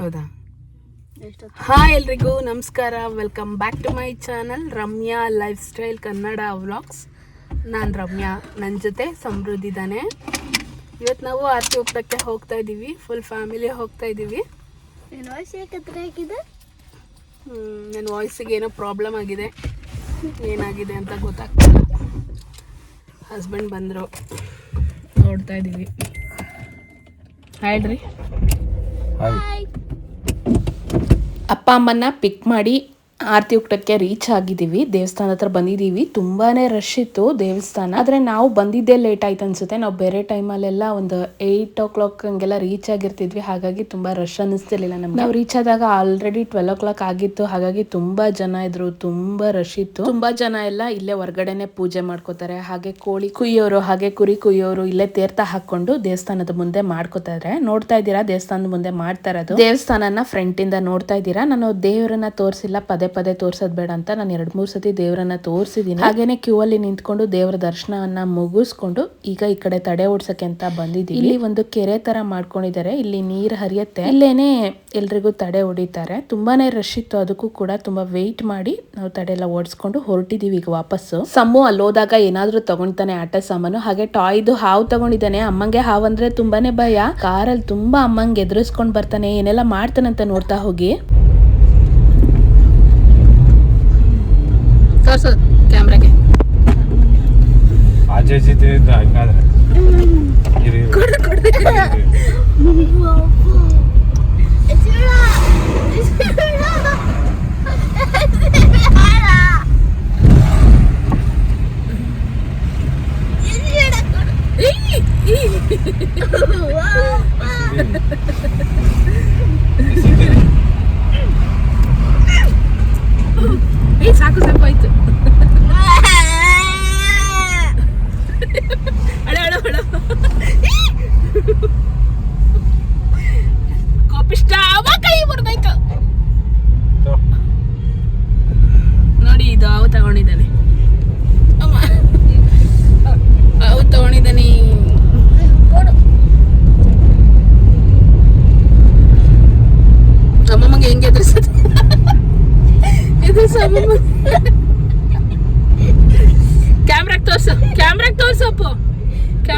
ಹೌದಾ? ಹಾಯ್ ಎಲ್ರಿಗೂ ನಮಸ್ಕಾರ. Welcome back to my channel Ramya lifestyle Kannada vlogs ನಾನು ರಮ್ಯಾ ನನ್ನ ಜೊತೆ ಸಮೃದ್ಧಿದ್ದಾನೆ ಇವತ್ತು ನಾವು ಆರತಿ ಹೋಗ್ತಕ್ಕೆ ಹೋಗ್ತಾ ಇದ್ದೀವಿ ಫುಲ್ ಫ್ಯಾಮಿಲಿ ಹೋಗ್ತಾ ಇದ್ದೀವಿ ನನ್ನ ವಾಯ್ಸಿಗೆ ಏನೋ ಪ್ರಾಬ್ಲಮ್ ಆಗಿದೆ. ಏನಾಗಿದೆ ಅಂತ ಗೊತ್ತಾಗ್ತಿಲ್ಲ. ಹಸ್ಬೆಂಡ್ ಬಂದರು. ನೋಡ್ತಾ ಇದ್ದೀವಿ ಹೇಳ್ರಿ. ಅಪ್ಪ ಅಮ್ಮನ್ನ ಪಿಕ್ ಮಾಡಿ ಆರತಿ ಊಟಕ್ಕೆ ರೀಚ್ ಆಗಿದ್ದೀವಿ. ದೇವಸ್ಥಾನ ಹತ್ರ ಬಂದಿದ್ದೀವಿ. ತುಂಬಾನೇ ರಶ್ ಇತ್ತು ದೇವಸ್ಥಾನ. ಆದರೆ ನಾವು ಬಂದಿದ್ದೇ ಲೇಟ್ ಆಯ್ತು ಅನ್ಸುತ್ತೆ. ನಾವು ಬೇರೆ ಟೈಮಲ್ಲೆಲ್ಲ ಒಂದು ಏಯ್ಟ್ ಓ ಕ್ಲಾಕ್ ಹಂಗೆಲ್ಲ ರೀಚ್ ಆಗಿರ್ತಿದ್ವಿ. ಹಾಗಾಗಿ ತುಂಬಾ ರಶ್ ಅನ್ನಿಸ್ತಿರ್ಲಿಲ್ಲ ನಮ್ಗೆ. ನಾವು ರೀಚ್ ಆದಾಗ ಆಲ್ರೆಡಿ ಟ್ವೆಲ್ ಓ ಕ್ಲಾಕ್ ಆಗಿತ್ತು. ಹಾಗಾಗಿ ತುಂಬಾ ಜನ ಇದ್ರು. ತುಂಬಾ ರಶ್ ಇತ್ತು. ತುಂಬಾ ಜನ ಎಲ್ಲ ಇಲ್ಲೇ ಹೊರಗಡೆನೆ ಪೂಜೆ ಮಾಡ್ಕೋತಾರೆ. ಹಾಗೆ ಕೋಳಿ ಕುಯ್ಯೋರು, ಹಾಗೆ ಕುರಿ ಕುಯ್ಯೋರು ಇಲ್ಲೇ ತೀರ್ಥ ಹಾಕೊಂಡು ದೇವಸ್ಥಾನದ ಮುಂದೆ ಮಾಡ್ಕೋತಾರೆ ನೋಡ್ತಾ ಇದ್ದೀರಾ? ದೇವಸ್ಥಾನದ ಮುಂದೆ ಮಾಡ್ತಾ ಇರೋದು. ದೇವಸ್ಥಾನನ ಫ್ರಂಟ್ ಇಂದ ನೋಡ್ತಾ ಇದ್ದೀರಾ? ನಾನು ದೇವರನ್ನ ತೋರಿಸಿಲ್ಲ, ಪದೇ ಪದೇ ತೋರ್ಸೋದ್ ಬೇಡ ಅಂತ ನಾನು ಎರಡ್ ಮೂರ್ ಸತಿ ದೇವರನ್ನ ತೋರಿಸಿದ್ದೀನಿ ಹಾಗೇನೆ ಕ್ಯೂ ಅಲ್ಲಿ ನಿಂತ್ಕೊಂಡು ದೇವರ ದರ್ಶನವನ್ನ ಮುಗಿಸ್ಕೊಂಡು ಈಗ ಈ ಕಡೆ ತಡೆ ಓಡ್ಸಕ್ಕೆ ಅಂತ ಬಂದಿದ್ದೀವಿ ಇಲ್ಲಿ ಒಂದು ಕೆರೆ ತರ ಮಾಡ್ಕೊಂಡಿದ್ದಾರೆ ಇಲ್ಲಿ ನೀರ್ ಹರಿಯತ್ತೆ. ಇಲ್ಲೇನೆ ಎಲ್ರಿಗೂ ತಡೆ ಹೊಡಿತಾರೆ. ತುಂಬಾನೇ ರಶ್ ಇತ್ತು. ಅದಕ್ಕೂ ಕೂಡ ತುಂಬಾ ವೆಯ್ಟ್ ಮಾಡಿ ನಾವು ತಡೆ ಎಲ್ಲ ಓಡಿಸ್ಕೊಂಡು ಹೊರಟಿದೀವಿ ಈಗ ವಾಪಸ್ಸು. ಸಮ್ಮು ಅಲ್ಲಿ ಹೋದಾಗ ಏನಾದ್ರೂ ತಗೊಂಡ್ತಾನೆ ಆಟ ಸಾಮಾನು. ಹಾಗೆ ಟಾಯ್ದು ಹಾವು ತಗೊಂಡಿದ್ದಾನೆ. ಅಮ್ಮಂಗೆ ಹಾವು ಅಂದ್ರೆ ತುಂಬಾನೇ ಭಯ. ಕಾರಲ್ಲಿ ತುಂಬಾ ಅಮ್ಮಂಗೆ ಎದುರಿಸ್ಕೊಂಡ್ ಬರ್ತಾನೆ. ಏನೆಲ್ಲ ಮಾಡ್ತಾನಂತ ನೋಡ್ತಾ ಹೋಗಿ. ತೋರ್ಸೋದು ಕ್ಯಾಮ್ರಾಗೆ. ಆಚೆ ಈಚೆ ತಿರುಗಿದ್ದು ಹಂಗಾದ್ರೆ ಇರಿ, ಇರಿ. ಏ ಸಾಕು ಸಾಕು ಆಯ್ತು ಅಳ ಅಳ ಅಳ ಕೋಪಿಷ್ಟ ಅವ ಕೈ ಬರ್ದಾಯ್ತು ತೋ. ನೋಡಿ ಇದು ಅವು ತಗೊಂಡಿದ್ದಾನೆ ಅಮ್ಮ ಅವು ತಗೊಂಡಿದ್ದಾನೆ ಅಮ್ಮಮ್ಮಗೆ ಹೆಂಗೆ ಎದುರಿಸೋದು ಎದುರಿಸು ಅಮ್ಮಮ್ಮ ಕ್ಯಾಮ್ರಾಗ್ ತೋರ್ಸು ಕ್ಯಾಮ್ರಾಗ್ ತೋರ್ಸು ಅಪ್ಪು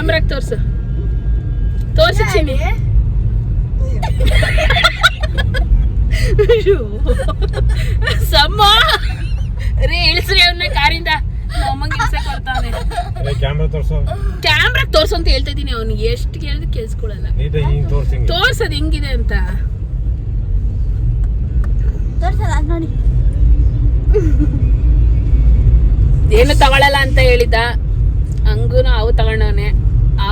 ಕ್ಯಾಮ್ರಾಗ್ ತೋರ್ಸು. ತೋರ್ಸು ಚಿನ್ನಿ. ಅಯ್ಯೋ. ಸಮ್ಮ. ರೇ ಇಳಿಸ್ರಿ ಅವನ್ನ ಕಾರಿಂದ. ಕ್ಯಾಮ್ರಾ ತೋರ್ಸು. ಕ್ಯಾಮ್ರಾಗ್ ತೋರ್ಸು ಅಂತ ಹೇಳ್ತಾ ಇದೀನಿ ಅವ್ನಿಗೆ. ಎಷ್ಟು ಕೇಳಿದ್ರು ತೋರ್ಸಿ ತೋರ್ಸದ್ ಹೆಂಗಿದೆ ಅಂತ. ಏನು ತಗೊಳಲ್ಲ ಅಂತ ಹೇಳಿದ ಹಂಗೂ ಅವು ತಗೊಂಡವನೆ.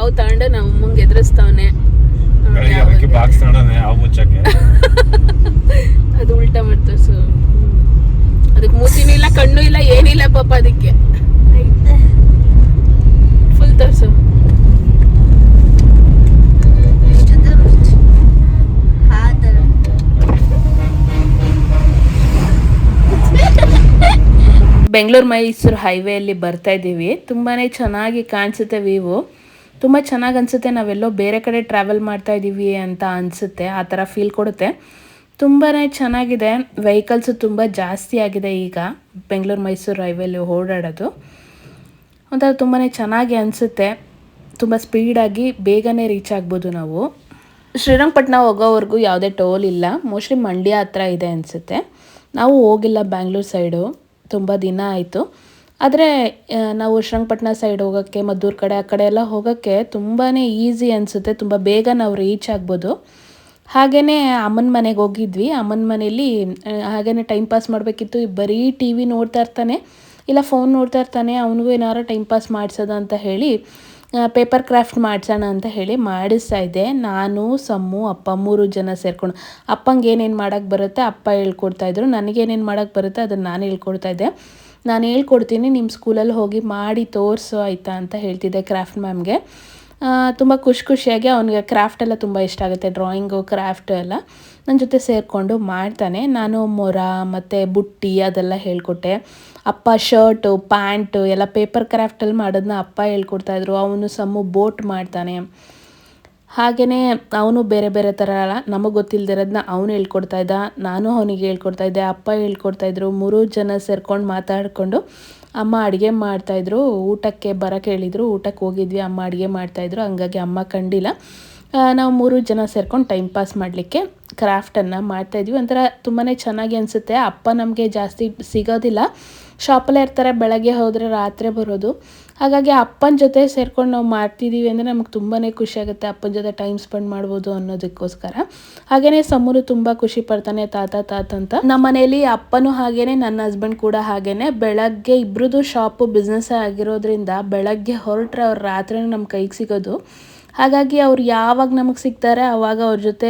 ಹಾವು ತಗೊಂಡು ನಮ್ಮ ಅಮ್ಮಂಗೆ ಎದುರಿಸ್ತವನೆ. ಅದು ಉಲ್ಟಾ ಮಾಡಿ ಸು ಅದಕ್ಕೆ ಮೂತಿನೂ ಇಲ್ಲ ಕಣ್ಣು ಇಲ್ಲ ಏನಿಲ್ಲ ಪಾಪ ಅದಕ್ಕೆ. ಫುಲ್ ತೋರ್ಸು. ಆ ಥರ ಬೆಂಗಳೂರು ಮೈಸೂರು ಹೈವೇಯಲ್ಲಿ ಬರ್ತಾ ಇದ್ದೀವಿ. ತುಂಬಾ ಚೆನ್ನಾಗಿ ಕಾಣಿಸುತ್ತೆ ವ್ಯೂವು ತುಂಬ ಚೆನ್ನಾಗಿ ಅನಿಸುತ್ತೆ. ನಾವೆಲ್ಲೋ ಬೇರೆ ಕಡೆ ಟ್ರಾವೆಲ್ ಮಾಡ್ತಾ ಇದ್ದೀವಿ ಅಂತ ಅನಿಸುತ್ತೆ. ಆ ಥರ ಫೀಲ್ ಕೊಡುತ್ತೆ. ತುಂಬಾ ಚೆನ್ನಾಗಿದೆ. ವೆಹಿಕಲ್ಸು ತುಂಬ ಜಾಸ್ತಿ ಆಗಿದೆ ಈಗ. ಬೆಂಗಳೂರು, ಮೈಸೂರು ಹೈವೇಲಿ ಓಡಾಡೋದು. ಒಂಥರ ತುಂಬಾ ಚೆನ್ನಾಗಿ ಅನಿಸುತ್ತೆ. ತುಂಬ ಸ್ಪೀಡಾಗಿ ಬೇಗನೆ ರೀಚ್ ಆಗ್ಬೋದು ನಾವು. ಶ್ರೀರಂಗಪಟ್ಟಣ ಹೋಗೋವರೆಗೂ ಯಾವುದೇ ಟೋಲ್ ಇಲ್ಲ. ಮೋಸ್ಟ್ಲಿ ಮಂಡ್ಯ ಹತ್ರ ಇದೆ ಅನಿಸುತ್ತೆ. ನಾವು ಹೋಗಿಲ್ಲ ಬ್ಯಾಂಗ್ಳೂರು ಸೈಡು ತುಂಬ ದಿನ ಆಯಿತು. ಆದರೆ ನಾವು ಶ್ರಂಗಪಟ್ಟಣ ಸೈಡ್ ಹೋಗೋಕ್ಕೆ, ಮದ್ದೂರು ಕಡೆ, ಆ ಕಡೆ ಎಲ್ಲ ಹೋಗೋಕ್ಕೆ ತುಂಬಾ ಈಸಿ ಅನಿಸುತ್ತೆ. ತುಂಬ ಬೇಗ ನಾವು ರೀಚ್ ಆಗ್ಬೋದು. ಹಾಗೆಯೇ ಅಮ್ಮನ ಮನೆಗೆ ಹೋಗಿದ್ವಿ. ಅಮ್ಮನ ಮನೇಲಿ ಹಾಗೆಯೇ ಟೈಮ್ ಪಾಸ್ ಮಾಡಬೇಕಿತ್ತು. ಬರೀ ಟಿ ವಿ ನೋಡ್ತಾ ಇರ್ತಾನೆ, ಇಲ್ಲ ಫೋನ್ ನೋಡ್ತಾ ಇರ್ತಾನೆ, ಅವನಿಗೂ ಏನಾರು ಟೈಮ್ ಪಾಸ್ ಮಾಡಿಸೋದು ಅಂತ ಹೇಳಿ ಪೇಪರ್ ಕ್ರಾಫ್ಟ್ ಮಾಡಿಸೋಣ ಅಂತ ಹೇಳಿ ಮಾಡಿಸ್ತಾ ಇದ್ದೆ. ನಾನು, ಸಮ್ಮು, ಅಪ್ಪ ಮೂರು ಜನ ಸೇರ್ಕೊಂಡು. ಅಪ್ಪಂಗೆ ಏನೇನು ಮಾಡೋಕ್ಕೆ ಬರುತ್ತೆ ಅಪ್ಪ ಹೇಳ್ಕೊಡ್ತಾಯಿದ್ರು ನನಗೇನೇನು ಮಾಡೋಕ್ಕೆ ಬರುತ್ತೆ ಅದನ್ನು ನಾನು ಹೇಳ್ಕೊಡ್ತಾ ಇದ್ದೆ. ನಾನು ಹೇಳ್ಕೊಡ್ತೀನಿ ನಿಮ್ಮ ಸ್ಕೂಲಲ್ಲಿ ಹೋಗಿ ಮಾಡಿ ತೋರಿಸು ಆಯಿತಾ ಅಂತ ಹೇಳ್ತಿದ್ದೆ ಕ್ರಾಫ್ಟ್ ಮ್ಯಾಮ್ಗೆ. ತುಂಬ ಖುಷಿ ಖುಷಿಯಾಗಿ ಅವನಿಗೆ ಕ್ರಾಫ್ಟ್ ಎಲ್ಲ ತುಂಬ ಇಷ್ಟ ಆಗುತ್ತೆ, ಡ್ರಾಯಿಂಗು, ಕ್ರಾಫ್ಟ್ ಎಲ್ಲ. ನನ್ನ ಜೊತೆ ಸೇರಿಕೊಂಡು ಮಾಡ್ತಾನೆ. ನಾನು ಮೊರ, ಮತ್ತು ಬುಟ್ಟಿ ಅದೆಲ್ಲ ಹೇಳ್ಕೊಟ್ಟೆ. ಅಪ್ಪ ಶರ್ಟು, ಪ್ಯಾಂಟು ಎಲ್ಲ ಪೇಪರ್ ಕ್ರಾಫ್ಟಲ್ಲಿ ಮಾಡೋದನ್ನ ಅಪ್ಪ ಹೇಳ್ಕೊಡ್ತಾಯಿದ್ರು ಅವನು ಸಮ್ಮು ಬೋಟ್ ಮಾಡ್ತಾನೆ. ಹಾಗೆಯೇ ಅವನು ಬೇರೆ ಬೇರೆ ಥರ ನಮಗೆ ಗೊತ್ತಿಲ್ಲದಿರೋದನ್ನ ಅವನು ಹೇಳ್ಕೊಡ್ತಾ ಇದ್ದ, ನಾನು ಅವನಿಗೆ ಹೇಳ್ಕೊಡ್ತಾ ಇದ್ದೆ, ಅಪ್ಪ ಹೇಳ್ಕೊಡ್ತಾ ಇದ್ರು, ಮೂರು ಜನ ಸೇರ್ಕೊಂಡು ಮಾತಾಡಿಕೊಂಡು ಅಮ್ಮ ಅಡುಗೆ ಮಾಡ್ತಾಯಿದ್ರು ಊಟಕ್ಕೆ ಬರೋಕ್ಕೆ ಹೇಳಿದರು, ಊಟಕ್ಕೆ ಹೋಗಿದ್ವಿ, ಅಮ್ಮ ಅಡುಗೆ ಮಾಡ್ತಾಯಿದ್ರು ಹಂಗಾಗಿ ಅಮ್ಮ ಕಂಡಿಲ್ಲ. ನಾವು ಮೂರು ಜನ ಸೇರ್ಕೊಂಡು ಟೈಮ್ ಪಾಸ್ ಮಾಡಲಿಕ್ಕೆ ಕ್ರಾಫ್ಟನ್ನು ಮಾಡ್ತಾಯಿದ್ವಿ ಒಂಥರ ತುಂಬಾ ಚೆನ್ನಾಗಿ ಅನಿಸುತ್ತೆ. ಅಪ್ಪ ನಮಗೆ ಜಾಸ್ತಿ ಸಿಗೋದಿಲ್ಲ. ಶಾಪಲ್ಲೇ ಇರ್ತಾರೆ, ಬೆಳಗ್ಗೆ ಹೋದರೆ ರಾತ್ರಿ ಬರೋದು. ಹಾಗಾಗಿ ಅಪ್ಪನ ಜೊತೆ ಸೇರ್ಕೊಂಡು ನಾವು ಮಾಡ್ತಿದ್ದೀವಿ ಅಂದರೆ ನಮ್ಗೆ ತುಂಬಾ ಖುಷಿ ಆಗುತ್ತೆ ಅಪ್ಪನ ಜೊತೆ ಟೈಮ್ ಸ್ಪೆಂಡ್ ಮಾಡ್ಬೋದು ಅನ್ನೋದಕ್ಕೋಸ್ಕರ. ಹಾಗೆಯೇ ಸಮೂರು ತುಂಬ ಖುಷಿ ಪಡ್ತಾನೆ ತಾತ ತಾತ ಅಂತ. ನಮ್ಮ ಮನೇಲಿ ಅಪ್ಪನೂ ಹಾಗೇನೆ, ನನ್ನ ಹಸ್ಬೆಂಡ್ ಕೂಡ ಹಾಗೇನೆ. ಬೆಳಗ್ಗೆ ಇಬ್ರದ್ದು ಶಾಪು ಬಿಸ್ನೆಸ್ ಆಗಿರೋದ್ರಿಂದ ಬೆಳಗ್ಗೆ ಹೊರಟ್ರೆ ಅವ್ರು ರಾತ್ರಿ ನಮ್ಮ ಕೈಗೆ ಸಿಗೋದು. ಹಾಗಾಗಿ ಅವ್ರು ಯಾವಾಗ ನಮಗೆ ಸಿಗ್ತಾರೆ ಆವಾಗ ಅವ್ರ ಜೊತೆ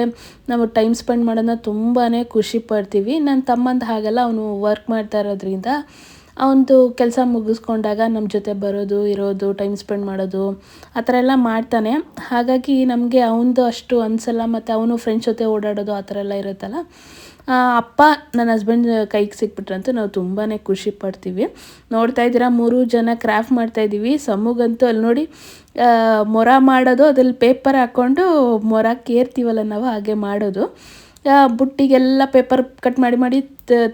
ನಾವು ಟೈಮ್ ಸ್ಪೆಂಡ್ ಮಾಡೋದನ್ನ ತುಂಬಾ ಖುಷಿ ಪಡ್ತೀವಿ. ನನ್ನ ತಮ್ಮಂದು ಹಾಗೆಲ್ಲ ಅವನು ವರ್ಕ್ ಮಾಡ್ತಾ ಇರೋದ್ರಿಂದ ಅವನದು ಕೆಲಸ ಮುಗಿಸ್ಕೊಂಡಾಗ ನಮ್ಮ ಜೊತೆ ಬರೋದು, ಇರೋದು ಟೈಮ್ ಸ್ಪೆಂಡ್ ಮಾಡೋದು, ಆ ಥರ ಎಲ್ಲ ಮಾಡ್ತಾನೆ. ಹಾಗಾಗಿ ನಮಗೆ ಅವನದು ಅಷ್ಟು ಅನಿಸಲ್ಲ ಮತ್ತು ಅವನು ಫ್ರೆಂಡ್ಸ್ ಜೊತೆ ಓಡಾಡೋದು ಆ ಥರ ಎಲ್ಲ ಇರುತ್ತಲ್ಲ ಅಪ್ಪ ನನ್ನ ಹಸ್ಬೆಂಡ್ ಕೈಗೆ ಸಿಕ್ಬಿಟ್ರಂತೂ ನಾವು ತುಂಬಾ ಖುಷಿ ಪಡ್ತೀವಿ. ನೋಡ್ತಾ ಇದ್ದೀರಾ, ಮೂರು ಜನ ಕ್ರಾಫ್ಟ್ ಮಾಡ್ತಾ ಇದ್ದೀವಿ. ಸಮೂಗಂತೂ ಅಲ್ಲಿ ನೋಡಿ ಮೊರ ಮಾಡೋದು ಅದ್ರಲ್ಲಿ ಪೇಪರ್ ಹಾಕ್ಕೊಂಡು ಮೊರ ಕೇರ್ತೀವಲ್ಲ ನಾವು ಹಾಗೆ ಮಾಡೋದು. ಬುಟ್ಟಿಗೆಲ್ಲ ಪೇಪರ್ ಕಟ್ ಮಾಡಿ ಮಾಡಿ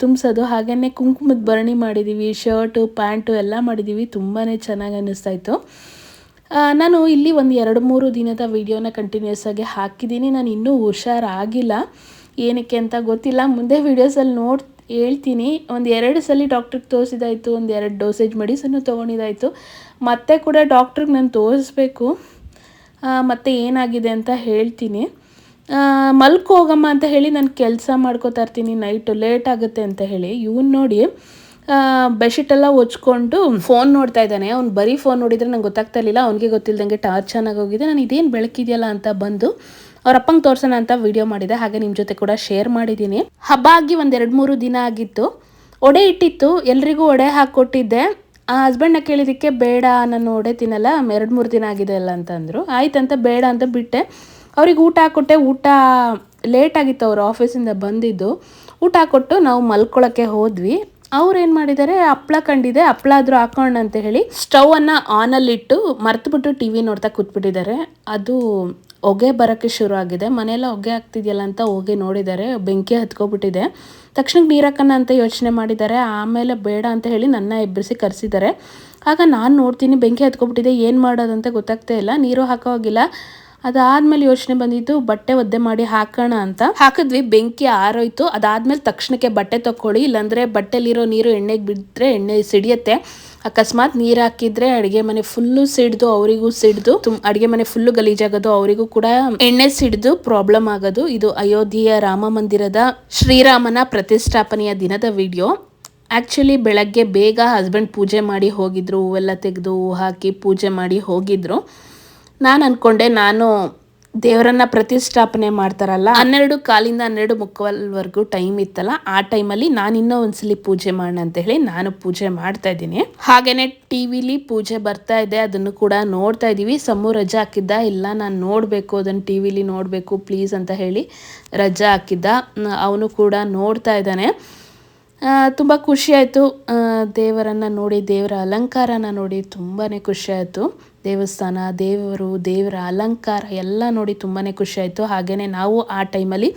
ತುಂಬಿಸೋದು. ಹಾಗೆಯೇ ಕುಂಕುಮದ ಭರಣಿ ಮಾಡಿದ್ದೀವಿ ಶರ್ಟು ಪ್ಯಾಂಟು ಎಲ್ಲ ಮಾಡಿದ್ದೀವಿ ತುಂಬಾ ಚೆನ್ನಾಗಿ ಅನ್ನಿಸ್ತಾ ಇತ್ತು ನಾನು ಇಲ್ಲಿ ಒಂದು ಎರಡು ಮೂರು ದಿನದ ವೀಡಿಯೋನ ಕಂಟಿನ್ಯೂಸ್ ಆಗಿ ಹಾಕಿದ್ದೀನಿ ನಾನು ಇನ್ನೂ ಹುಷಾರಾಗಿಲ್ಲ. ಏನಕ್ಕೆ ಅಂತ ಗೊತ್ತಿಲ್ಲ. ಮುಂದೆ ವೀಡಿಯೋಸಲ್ಲಿ ನೋಡಿ, ಹೇಳ್ತೀನಿ. ಒಂದು ಎರಡು ಸಲ ಡಾಕ್ಟ್ರಿಗೆ ತೋರಿಸಿದಾಯಿತು. ಒಂದು ಎರಡು ಡೋಸೇಜ್ ಮೆಡಿಸನ್ನು ತೊಗೊಂಡಿದ್ದಾಯಿತು ಮತ್ತೆ ಕೂಡ ಡಾಕ್ಟ್ರಿಗೆ ನಾನು ತೋರಿಸ್ಬೇಕು. ಮತ್ತೆ ಏನಾಗಿದೆ ಅಂತ ಹೇಳ್ತೀನಿ. ಆ, ಮಲ್ಕೊ ಹೋಗಮ್ಮ ಅಂತ ಹೇಳಿ ನಾನು ಕೆಲಸ ಮಾಡ್ಕೋತಾ ಇರ್ತೀನಿ ನೈಟು ಲೇಟ್ ಆಗುತ್ತೆ ಅಂತ ಹೇಳಿ ಇವ್ನು ನೋಡಿ ಬೆಡ್ಶೀಟ್ ಎಲ್ಲ ಒಚ್ಕೊಂಡು ಫೋನ್ ನೋಡ್ತಾ ಇದ್ದಾನೆ. ಅವ್ನು ಬರೀ ಫೋನ್ ನೋಡಿದ್ರೆ ನಂಗೆ ಗೊತ್ತಾಗ್ತಾ ಇರಲಿಲ್ಲ ಅವ್ನಿಗೆ ಗೊತ್ತಿಲ್ಲದಂಗೆ ಟಾರ್ಚ್ ಚೆನ್ನಾಗಿ ಹೋಗಿದೆ. ನಾನು ಇದೇನು ಬೆಳಕಿದೆಯಲ್ಲ ಅಂತ ಬಂದು ಅವ್ರ ಅಪ್ಪಂಗೆ ತೋರ್ಸೋಣ ಅಂತ ವಿಡಿಯೋ ಮಾಡಿದೆ. ಹಾಗೆ ನಿಮ್ಮ ಜೊತೆ ಕೂಡ ಶೇರ್ ಮಾಡಿದ್ದೀನಿ. ಹಬ್ಬ ಆಗಿ ಒಂದೆರಡು ಮೂರು ದಿನ ಆಗಿತ್ತು. ಒಡೆ ಇಟ್ಟಿತ್ತು ಎಲ್ರಿಗೂ ಒಡೆ ಹಾಕಿಕೊಟ್ಟಿದ್ದೆ ಆ ಹಸ್ಬೆಂಡ್ನ ಕೇಳಿದ್ದಕ್ಕೆ ಬೇಡ ನಾನು ಒಡೆ ತಿನ್ನಲ್ಲ ಎರಡು ಮೂರು ದಿನ ಆಗಿದೆ ಅಲ್ಲ ಅಂತಂದರು. ಆಯ್ತಂತ ಬೇಡ ಅಂತ ಬಿಟ್ಟೆ. ಅವ್ರಿಗೆ ಊಟ ಹಾಕ್ಕೊಟ್ಟೆ. ಊಟ ಲೇಟ್ ಆಗಿತ್ತು ಅವರು ಆಫೀಸಿಂದ ಬಂದಿದ್ದು. ಊಟ ಹಾಕ್ಕೊಟ್ಟು ನಾವು ಮಲ್ಕೊಳಕ್ಕೆ ಹೋದ್ವಿ. ಅವ್ರು ಏನು ಮಾಡಿದ್ದಾರೆ, ಹಪ್ಳ ಕಂಡಿದೆ. ಹಪ್ಳ ಆದರೂ ಹಾಕೋಣ ಅಂತ ಹೇಳಿ ಸ್ಟವನ್ನು ಆನಲ್ಲಿಟ್ಟು ಮರ್ತುಬಿಟ್ಟು ಟಿ ವಿ ನೋಡ್ತಾ ಕೂತ್ಬಿಟ್ಟಿದ್ದಾರೆ. ಅದು ಹೊಗೆ ಬರೋಕ್ಕೆ ಶುರು ಆಗಿದೆ. ಮನೆಯೆಲ್ಲ ಹೊಗೆ ಆಗ್ತಿದೆಯಲ್ಲ ಅಂತ ಹೋಗಿ ನೋಡಿದ್ದಾರೆ. ಬೆಂಕಿ ಹತ್ಕೊಬಿಟ್ಟಿದೆ. ತಕ್ಷಣಕ್ಕೆ ನೀರು ಅಂತ ಯೋಚನೆ ಮಾಡಿದ್ದಾರೆ. ಆಮೇಲೆ ಬೇಡ ಅಂತ ಹೇಳಿ ನನ್ನ ಎಬ್ಬರಿಸಿ ಕರೆಸಿದ್ದಾರೆ. ಆಗ ನಾನು ನೋಡ್ತೀನಿ, ಬೆಂಕಿ ಹತ್ಕೊಬಿಟ್ಟಿದೆ, ಏನು ಮಾಡೋದಂತ ಗೊತ್ತಾಗ್ತಾ ಇಲ್ಲ. ನೀರು ಹಾಕೋ ಹೋಗಿಲ್ಲ. ಅದಾದ್ಮೇಲೆ ಯೋಚನೆ ಬಂದಿದ್ದು ಬಟ್ಟೆ ಒದ್ದೆ ಮಾಡಿ ಹಾಕೋಣ ಅಂತ. ಹಾಕಿದ್ವಿ, ಬೆಂಕಿ ಆರೋಯ್ತು. ಅದಾದ್ಮೇಲೆ ತಕ್ಷಣಕ್ಕೆ ಬಟ್ಟೆ ತಕೊಳ್ಳಿ ಇಲ್ಲಾಂದ್ರೆ ಬಟ್ಟೆಲಿರೋ ನೀರು ಎಣ್ಣೆಗೆ ಬಿದ್ದರೆ ಎಣ್ಣೆ ಸಿಡಿಯತ್ತೆ. ಅಕಸ್ಮಾತ್ ನೀರು ಹಾಕಿದ್ರೆ ಅಡುಗೆ ಮನೆ ಫುಲ್ಲು ಸಿಡ್ದು, ಅವರಿಗೂ ಸಿಡ್ದು ಅಡುಗೆ ಮನೆ ಫುಲ್ಲು ಗಲೀಜಾಗೋದು, ಅವರಿಗೂ ಕೂಡ ಎಣ್ಣೆ ಸಿಡ್ದು ಪ್ರಾಬ್ಲಮ್ ಆಗೋದು. ಇದು ಅಯೋಧ್ಯೆಯ ರಾಮ ಮಂದಿರದ ಶ್ರೀರಾಮನ ಪ್ರತಿಷ್ಠಾಪನೆಯ ದಿನದ ವಿಡಿಯೋ ಆ್ಯಕ್ಚುಲಿ ಬೆಳಗ್ಗೆ ಬೇಗ ಹಸ್ಬೆಂಡ್ ಪೂಜೆ ಮಾಡಿ ಹೋಗಿದ್ರು, ಹೂವೆಲ್ಲ ತೆಗೆದು ಹೂ ಹಾಕಿ ಪೂಜೆ ಮಾಡಿ ಹೋಗಿದ್ರು. ನಾನು ಅಂದ್ಕೊಂಡೆ ನಾನು ದೇವರನ್ನ ಪ್ರತಿಷ್ಠಾಪನೆ ಮಾಡ್ತಾರಲ್ಲ, ಹನ್ನೆರಡು ಕಾಲಿಂದ ಹನ್ನೆರಡು ಮುಕ್ಕಲ್ವರೆಗೂ ಟೈಮ್ ಇತ್ತಲ್ಲ, ಆ ಟೈಮಲ್ಲಿ ನಾನು ಇನ್ನೂ ಒಂದ್ಸಲಿ ಪೂಜೆ ಮಾಡೋಣ ಅಂತ ಹೇಳಿ ನಾನು ಪೂಜೆ ಮಾಡ್ತಾ ಇದ್ದೀನಿ. ಹಾಗೇನೆ ಟಿವಿಲಿ ಪೂಜೆ ಬರ್ತಾ ಇದೆ, ಅದನ್ನು ಕೂಡ ನೋಡ್ತಾ ಇದ್ದೀವಿ. ಸಮೂ ರಜಾ ಹಾಕಿದ್ದ, ಇಲ್ಲ ನಾನು ನೋಡಬೇಕು, ಅದನ್ನು ಟಿವಿಲಿ ನೋಡಬೇಕು ಪ್ಲೀಸ್ ಅಂತ ಹೇಳಿ ರಜಾ ಹಾಕಿದ್ದ. ಅವನು ಕೂಡ ನೋಡ್ತಾ ಇದ್ದಾನೆ. ತುಂಬ ಖುಷಿಯಾಯಿತು. ದೇವರನ್ನು ನೋಡಿ, ದೇವರ ಅಲಂಕಾರನ ನೋಡಿ ತುಂಬಾ ಖುಷಿಯಾಯಿತು. ದೇವಸ್ಥಾನ, ದೇವರು, ದೇವರ ಅಲಂಕಾರ ಎಲ್ಲ ನೋಡಿ ತುಂಬಾ ಖುಷಿಯಾಯಿತು. ಹಾಗೆಯೇ ನಾವು ಆ ಟೈಮಲ್ಲಿ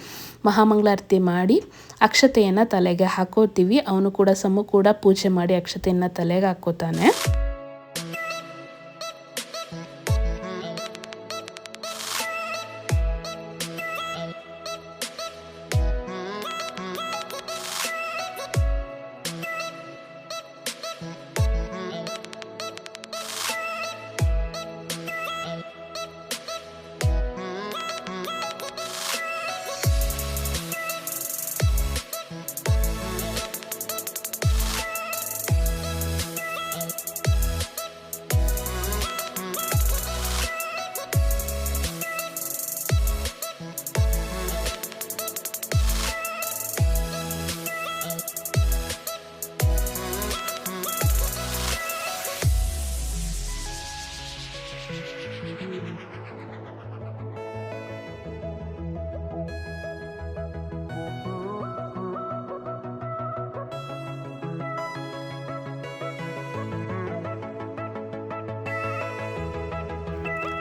ಮಹಾಮಂಗಳಾರತಿ ಮಾಡಿ ಅಕ್ಷತೆಯನ್ನು ತಲೆಗೆ ಹಾಕೋತೀವಿ. ಅವನು ಕೂಡ, ಸಮು ಕೂಡ ಪೂಜೆ ಮಾಡಿ ಅಕ್ಷತೆಯನ್ನು ತಲೆಗೆ ಹಾಕೋತಾನೆ.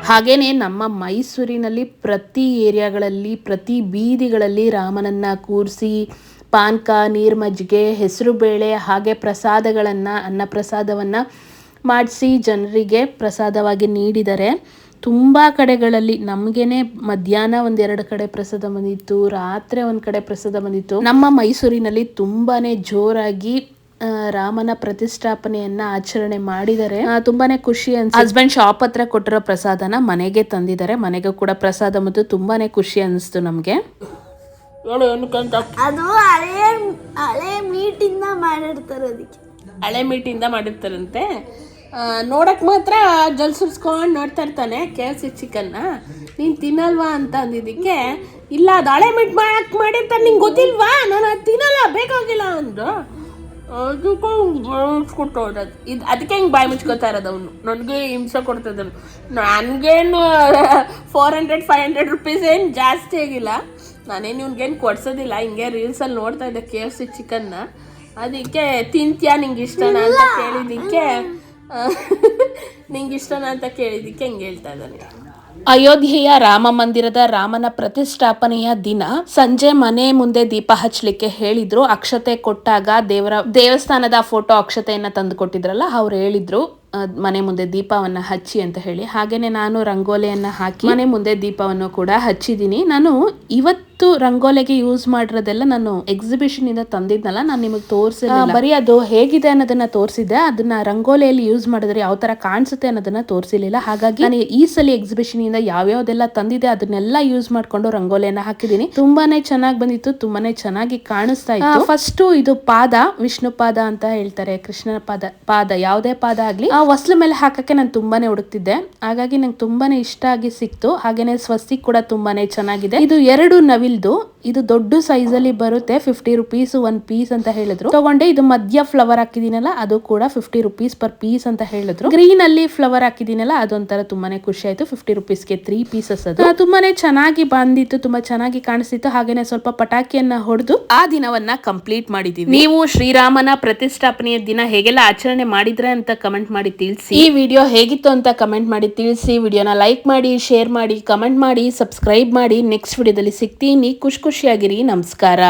ಹಾಗೇನೆ ನಮ್ಮ ಮೈಸೂರಿನಲ್ಲಿ ಪ್ರತಿ ಏರಿಯಾಗಳಲ್ಲಿ, ಪ್ರತಿ ಬೀದಿಗಳಲ್ಲಿ ರಾಮನನ್ನ ಕೂರಿಸಿ ಪಾನಕ ನೀರು ಮಜ್ಜಿಗೆ ಹೆಸರು ಬೇಳೆ, ಹಾಗೆ ಪ್ರಸಾದಗಳನ್ನು, ಅನ್ನ ಪ್ರಸಾದವನ್ನು ಮಾಡಿಸಿ ಜನರಿಗೆ ಪ್ರಸಾದವಾಗಿ ನೀಡಿದರೆ ತುಂಬ ಕಡೆಗಳಲ್ಲಿ ನಮಗೇನೆ ಮಧ್ಯಾಹ್ನ ಒಂದೆರಡು ಕಡೆ ಪ್ರಸಾದ ಬಂದಿತ್ತು, ರಾತ್ರಿ ಒಂದು ಕಡೆ ಪ್ರಸಾದ ಬಂದಿತ್ತು. ನಮ್ಮ ಮೈಸೂರಿನಲ್ಲಿ ತುಂಬಾ ಜೋರಾಗಿ ರಾಮನ ಪ್ರತಿಷ್ಠಾಪನೆಯನ್ನ ಆಚರಣೆ ಮಾಡಿದರೆ ತುಂಬಾನೇ ಖುಷಿ ಅನ್ಸ್ ಹಸ್ಬೆಂಡ್ ಶಾಪ್ ಹತ್ರ ಕೊಟ್ಟಿರೋ ಪ್ರಸಾದನ ಮನೆಗೆ ತಂದಿದ್ದಾರೆ. ಮನೆಗೂ ಕೂಡ ಪ್ರಸಾದ ಮತ್ತು ತುಂಬಾನೇ ಖುಷಿ ಅನಿಸ್ತು ನಮಗೆ. ಅದು ಹಳೆ ಹಳೆ ಮೀಟಿಂದ ಮಾಡಿರ್ತಾರೆ ಅದಕ್ಕೆ. ಹಳೆ ಮೀಟಿಂದ ಮಾಡಿರ್ತಾರಂತೆ. ನೋಡಕ್ ಮಾತ್ರ ಜಲ್ ಸುರ್ಸ್ಕೊಂಡು ನೋಡ್ತಾ ಇರ್ತಾನೆ ಕೆ ಎಫ್ ಸಿ ಚಿಕನ್ನ. ನೀನು ತಿನ್ನಲ್ವಾ ಅಂತ ಅಂದಿದ್ದಕ್ಕೆ ಇಲ್ಲ ಅದು ಹಳೆ ಮೀಟ್ ಮಾಡಕ್ ಮಾಡಿರ್ತಾನೆ ನಿಂಗೆ ಗೊತ್ತಿಲ್ವಾ? ನಾನು ಅದು ತಿನ್ನಲ್ಲ ಬೇಕಾಗಿಲ್ಲ ಅಂದ್ರು. ಅದಕ್ಕೆ ಕೊಟ್ಟೋದು ಇದು ಅದಕ್ಕೆ ಹಿಂಗೆ ಬಾಯಿ ಮುಚ್ಕೋತಾ ಇರೋದು ಅವನು? ನನಗೆ ಹಿಂಸೆ ಕೊಡ್ತಿದ್ದನು ನನಗೇನು four hundred five hundred rupees ಏನು ಜಾಸ್ತಿ ಆಗಿಲ್ಲ. ನಾನೇನು ಇವ್ನಿಗೇನು ಕೊಡ್ಸೋದಿಲ್ಲ. ಹಿಂಗೆ ರೀಲ್ಸಲ್ಲಿ ನೋಡ್ತಾ ಇದ್ದೆ ಕೆ ಎಫ್ ಸಿ ಚಿಕನ್ನ ಅದಕ್ಕೆ ತಿಂತ್ಯಾ ನಿಂಗೆ ಇಷ್ಟನಾ ಅಂತ ಕೇಳಿದ್ದಕ್ಕೆ ನಿಂಗೆ ಇಷ್ಟನಾ ಅಂತ ಕೇಳಿದ್ದಕ್ಕೆ ಹಿಂಗೆ ಹೇಳ್ತಾ ಇದ್ದಾನೆ. ಅಯೋಧ್ಯೆಯ ರಾಮ ಮಂದಿರದ ರಾಮನ ಪ್ರತಿಷ್ಠಾಪನೆಯ ದಿನ ಸಂಜೆ ಮನೆ ಮುಂದೆ ದೀಪ ಹಚ್ಚಲಿಕ್ಕೆ ಹೇಳಿದ್ರು. ಅಕ್ಷತೆ ಕೊಟ್ಟಾಗ ದೇವರ, ದೇವಸ್ಥಾನದ ಫೋಟೋ ಅಕ್ಷತೆಯನ್ನ ತಂದು ಕೊಟ್ಟಿದ್ರಲ್ಲ ಅವ್ರು ಹೇಳಿದ್ರು ಮನೆ ಮುಂದೆ ದೀಪವನ್ನ ಹಚ್ಚಿ ಅಂತ ಹೇಳಿ. ಹಾಗೇನೆ ನಾನು ರಂಗೋಲಿಯನ್ನ ಹಾಕಿ ಮನೆ ಮುಂದೆ ದೀಪವನ್ನು ಕೂಡ ಹಚ್ಚಿದ್ದೀನಿ. ನಾನು ಇವತ್ತು ರಂಗೋಲಿಗೆ ಯೂಸ್ ಮಾಡಿರೋದೆಲ್ಲ ನಾನು ಎಕ್ಸಿಬಿಷನ್ ಇಂದ ತಂದಿದ್ನಲ್ಲ ನಾನು ನಿಮಗೆ ತೋರಿಸಿಲ್ಲ ಬರೀ ಅದು ಹೇಗಿದೆ ಅನ್ನೋದನ್ನ ತೋರಿಸಿದ್ದೆ. ಅದನ್ನ ರಂಗೋಲಿಯಲ್ಲಿ ಯೂಸ್ ಮಾಡಿದ್ರೆ ಯಾವ ತರ ಕಾಣಿಸುತ್ತೆ ಅನ್ನೋದನ್ನ ತೋರಿಸಲಿಲ್ಲ ಹಾಗಾಗಿ ನಾನು ಈ ಸಲ ಎಕ್ಸಿಬಿಷನ್ ಇಂದ ಯಾವ್ಯಾವ್ದೆಲ್ಲ ತಂದಿದೆ ಅದನ್ನೆಲ್ಲ ಯೂಸ್ ಮಾಡ್ಕೊಂಡು ರಂಗೋಲಿಯನ್ನ ಹಾಕಿದ್ದೀನಿ. ತುಂಬಾನೇ ಚೆನ್ನಾಗಿ ಬಂದಿತ್ತು ತುಂಬಾನೇ ಚೆನ್ನಾಗಿ ಕಾಣಿಸ್ತಾ ಇತ್ತು. ಫಸ್ಟ್ ಇದು ಪಾದ ವಿಷ್ಣು ಪಾದ ಅಂತ ಹೇಳ್ತಾರೆ ಕೃಷ್ಣನ ಪಾದ ಪಾದ ಯಾವುದೇ ಪಾದ ಆಗ್ಲಿ. ಆ ಹೊಸ್ಲ ಮೇಲೆ ಹಾಕಕ್ಕೆ ನಾನು ತುಂಬಾನೇ ಹುಡುಕ್ತಿದ್ದೆ. ಹಾಗಾಗಿ ನಂಗೆ ತುಂಬಾನೇ ಇಷ್ಟ ಆಗಿ ಸಿಕ್ತು. ಹಾಗೇನೆ ಸ್ವಸ್ತಿ ಕೂಡ ತುಂಬಾನೇ ಚೆನ್ನಾಗಿದೆ. ಇದು ಎರಡು ನವಿಲ್ದು ಇದು ದೊಡ್ಡ ಸೈಜ್ ಅಲ್ಲಿ ಬರುತ್ತೆ ಫಿಫ್ಟಿ ರುಪೀಸ್ ಒನ್ ಪೀಸ್ ಅಂತ ಹೇಳಿದ್ರು. ತಗೊಂಡೆ, ಇದು ಮಧ್ಯ ಫ್ಲವರ್ ಹಾಕಿದೀನಲ್ಲ ಅದು ಕೂಡ ಫಿಫ್ಟಿ ರುಪೀಸ್ ಪರ್ ಪೀಸ್ ಅಂತ ಹೇಳಿದ್ರು. ಗ್ರೀನ್ ಅಲ್ಲಿ ಫ್ಲವರ್ ಹಾಕಿದೀನಲ್ಲ ಅದೊಂಥರ ತುಂಬಾನೇ ಖುಷಿ ಆಯ್ತು ಫಿಫ್ಟಿ ರುಪೀಸ್ಗೆ ತ್ರೀ ಪೀಸಸ್ ಅದು. ತುಂಬಾನೇ ಚೆನ್ನಾಗಿ ಬಂದಿತ್ತು, ತುಂಬಾ ಚೆನ್ನಾಗಿ ಕಾಣಿಸ್ತಿತ್ತು, ಹಾಗೇನೆ ಸ್ವಲ್ಪ ಪಟಾಕಿಯನ್ನ ಹೊಡೆದು ಆ ದಿನವನ್ನ ಕಂಪ್ಲೀಟ್ ಮಾಡಿದೀವಿ. ನೀವು ಶ್ರೀರಾಮನ ಪ್ರತಿಷ್ಠಾಪನೆಯ ದಿನ ಹೇಗೆಲ್ಲ ಆಚರಣೆ ಮಾಡಿದ್ರೆ ಅಂತ ಕಮೆಂಟ್ ಮಾಡಿ ತಿಳಿಸಿ. ಈ ವಿಡಿಯೋ ಹೇಗಿತ್ತು ಅಂತ ಕಮೆಂಟ್ ಮಾಡಿ ತಿಳಿಸಿ. ವಿಡಿಯೋನ ಲೈಕ್ ಮಾಡಿ, ಶೇರ್ ಮಾಡಿ, ಕಮೆಂಟ್ ಮಾಡಿ, ಸಬ್ಸ್ಕ್ರೈಬ್ ಮಾಡಿ. ನೆಕ್ಸ್ಟ್ ವಿಡಿಯೋದಲ್ಲಿ ಸಿಗ್ತೀನಿ. ಖುಷಿ ಖುಷಿಯಾಗಿರಿ ನಮಸ್ಕಾರ.